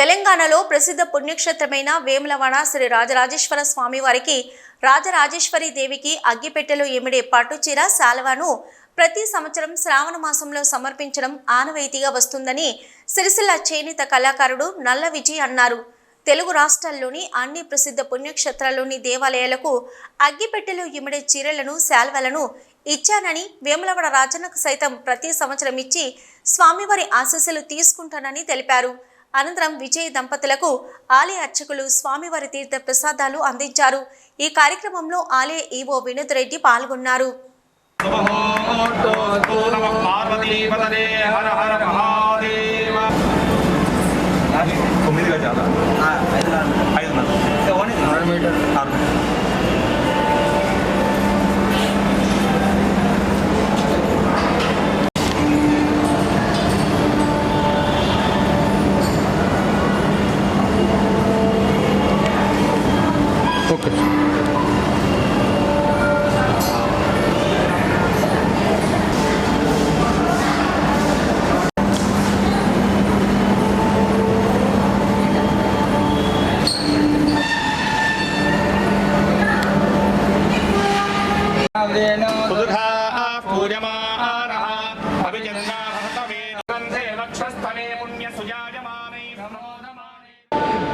తెలంగాణలో ప్రసిద్ధ పుణ్యక్షేత్రమైన వేములవాడ శ్రీ రాజరాజేశ్వర స్వామి వారికి రాజరాజేశ్వరి దేవికి అగ్గిపెట్టెలో ఎమిడే పట్టుచీర శాలువాను ప్రతి సంవత్సరం శ్రావణ మాసంలో సమర్పించడం ఆనవాయితీగా వస్తుందని సిరిసిల్ల చేనేత కళాకారుడు నల్ల విజయ్ అన్నారు. తెలుగు రాష్ట్రాల్లోని అన్ని ప్రసిద్ధ పుణ్యక్షేత్రాల్లోని దేవాలయాలకు అగ్గిపెట్టెలో ఇమిడే చీరలను శాల్వలను ఇచ్చానని వేములవాడ రాజన్నకు సైతం ప్రతి సంవత్సరం ఇచ్చి స్వామివారి ఆశీస్సులు తీసుకుంటానని తెలిపారు. అనంతరం విజయ్ దంపతులకు ఆలయ అర్చకులు స్వామివారి తీర్థ ప్రసాదాలు అందించారు. ఈ కార్యక్రమంలో ఆలయ ఈవో వినోద్ రెడ్డి పాల్గొన్నారు. నమో నమః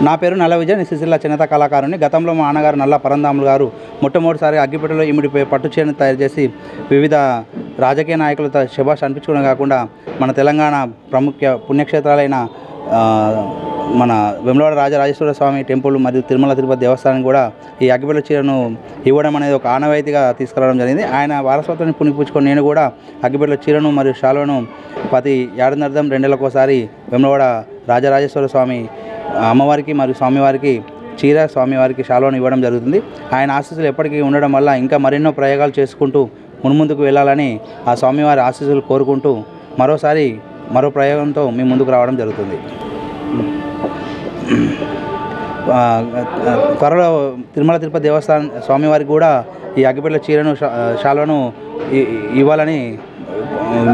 నా పేరు నల్ల విజయ్ నేను సిరిసిల్ల చిన్నత కళాకారుని. గతంలో మా నాన్నగారు నల్ల పరందాములు గారు మొట్టమొదటిసారి అగ్గిపెట్టెలో ఇమిడిపోయి పట్టు చీరను తయారు చేసి వివిధ రాజకీయ నాయకులతో శభాష్ అనిపించుకోవడం కాకుండా మన తెలంగాణ ప్రముఖ పుణ్యక్షేత్రాలైన మన వెమ్లవాడ రాజరాజేశ్వర స్వామి టెంపుల్ మరియు తిరుమల తిరుపతి దేవస్థానం కూడా ఈ అగ్గిపెట్టెల చీరను ఇవ్వడం అనేది ఒక ఆనవాయితీగా తీసుకురావడం జరిగింది. ఆయన వారసత్వాన్ని పుణిపుచ్చుకొని నేను కూడా అగ్గిపెట్టెల చీరను మరియు శాలువను ప్రతి ఏడాదినర్థం రెండేళ్ళకోసారి వెమ్లవాడ రాజరాజేశ్వర స్వామి అమ్మవారికి మరియు స్వామివారికి చీర స్వామివారికి శాలువను ఇవ్వడం జరుగుతుంది. ఆయన ఆశీస్సులు ఎప్పటికీ ఉండడం వల్ల ఇంకా మరెన్నో ప్రయోగాలు చేసుకుంటూ మున్ముందుకు వెళ్ళాలని ఆ స్వామివారి ఆశీస్సులు కోరుకుంటూ మరోసారి మరో ప్రయోగంతో మీ ముందుకు రావడం జరుగుతుంది. త్వరలో తిరుమల తిరుపతి దేవస్థానం స్వామివారికి కూడా ఈ అగ్గిపెట్ల చీరను శాలను ఇవ్వాలని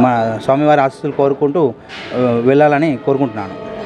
మా స్వామివారి ఆశీస్సులు కోరుకుంటూ వెళ్ళాలని కోరుకుంటున్నాను.